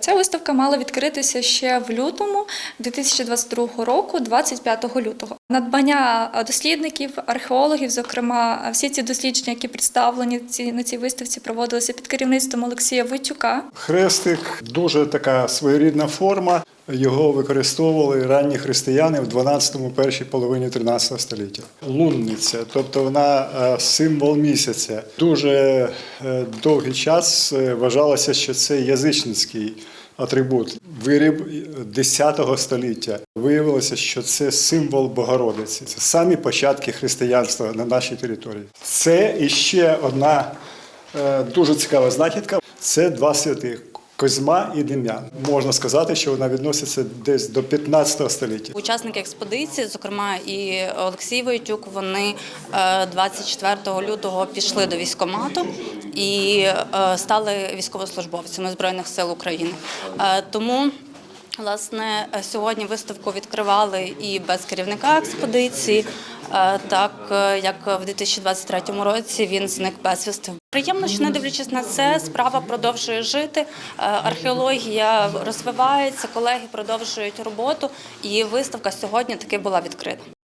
Ця виставка мала відкритися ще в лютому 2022 року, 25 лютого. Надбання дослідників, археологів, зокрема, всі ці дослідження, які представлені на цій виставці, проводилися під керівництвом Олексія Витюка. Хрестик дуже така своєрідна форма. Його використовували ранні християни в 12-му, першій половині 13 століття. Лунниця, тобто вона е, символ місяця. Дуже е, довгий час е, вважалося, що це язичницький атрибут. Виріб 10 століття. Виявилося, що це символ Богородиці. Це самі початки християнства на нашій території. Це іще одна Дуже цікава знахідка. Це два святих Козьма і Дем'ян. Можна сказати, що вона відноситься десь до 15 століття. Учасники експедиції, зокрема і Олексій Войтюк, вони е, 24 лютого пішли до військомату і е, стали військовослужбовцями Збройних сил України. Е, Тому Власне, сьогодні виставку відкривали і без керівника експедиції, е, так е, як в 2023 році він зник безвісти. Приємно, що не дивлячись на це, справа продовжує жити. е, Археологія розвивається, колеги продовжують роботу, і виставка сьогодні таки була відкрита.